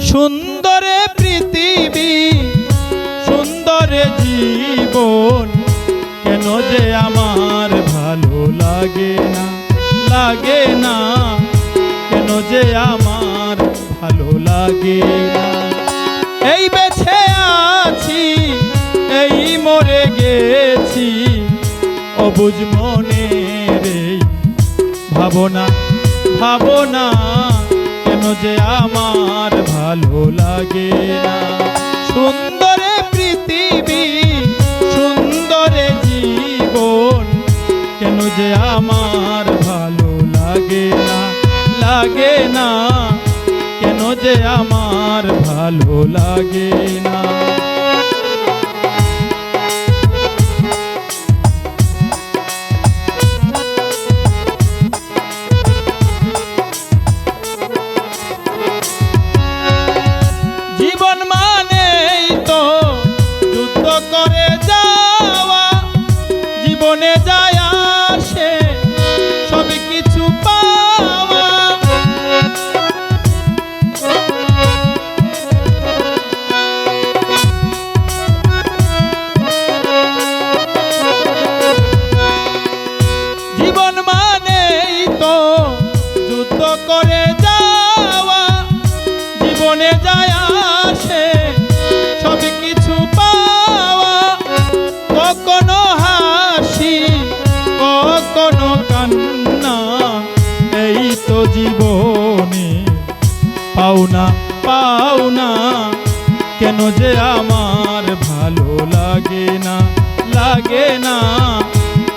সুন্দরে পৃথিবী, সুন্দরে জীবন, কেন যে আমার ভালো লাগে না লাগে না, কেন যে আমার ভালো লাগে না? এই বেছে আছি, এই মরে গেছি অবুঝ মনের এই ভাবনা ভাবনা কেন যে আমার ভালো লাগে না। সুন্দরে পৃথিবী, সুন্দরে জীবন, কেন যে আমার ভালো লাগে না লাগে না, কেন যে আমার ভালো লাগে না। যায় আসে কিছু জীবন করে যাওয়া জীবনে যায় পাওনা পাওনা। কেন যে আমার ভালো লাগে না লাগে না।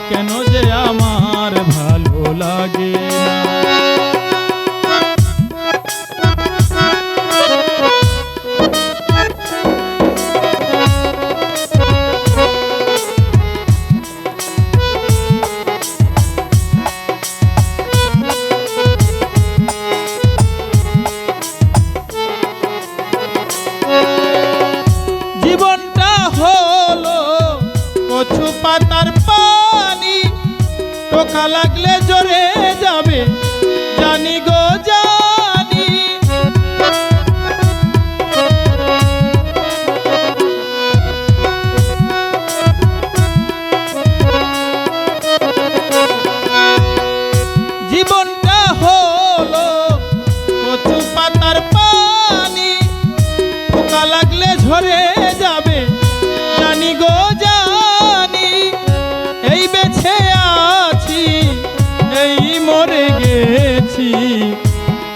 কেন যে আমার ভালো লাগে না। টোকা লাগলে জোরে যাবে। জানি গো, জানি। জীবনটা হলো কচু পাতার পানি। পোকা লাগলে ঝরে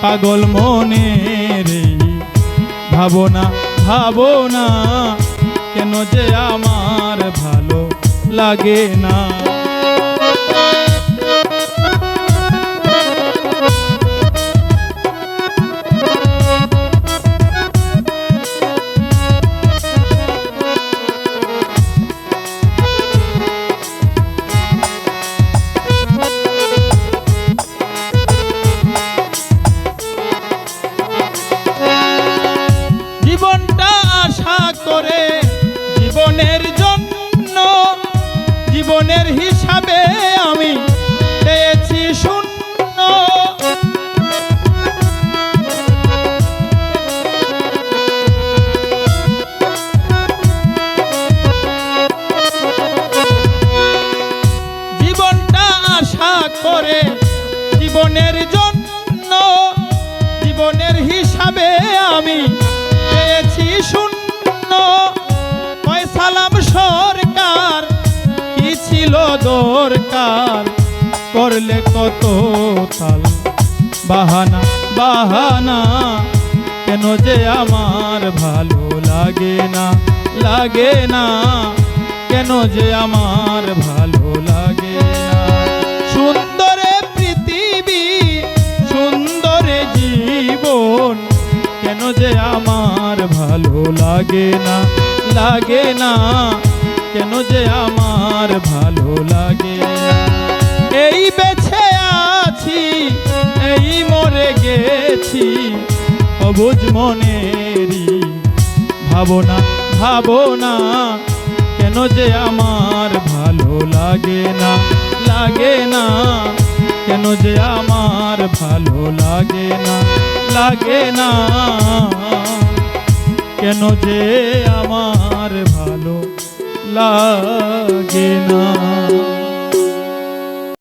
পাগল মনে রে। ভাবনা ভাবনা কেন যে আমার ভালো লাগে না? করে জীবনের জন্য, জীবনের হিসাবে আমি পেয়েছি শূন্য। সালাম সরকার, কি ছিল দরকার? করলে কত তাল? বাহানা বাহানা, কেন যে আমার ভালো লাগে না লাগে না, কেন যে আমার ভালো যে আমার ভালো লাগে না লাগে না। কেন যে আমার ভালো লাগে? এই বেছে আছি, এই মরে গেছি। অবুঝ মনেরই ভাবনা ভাবনা। কেন যে আমার ভালো লাগে না লাগে না। কেন যে আমার ভালো লাগে না লাগে না। কেন যে আমার ভালো লাগে না।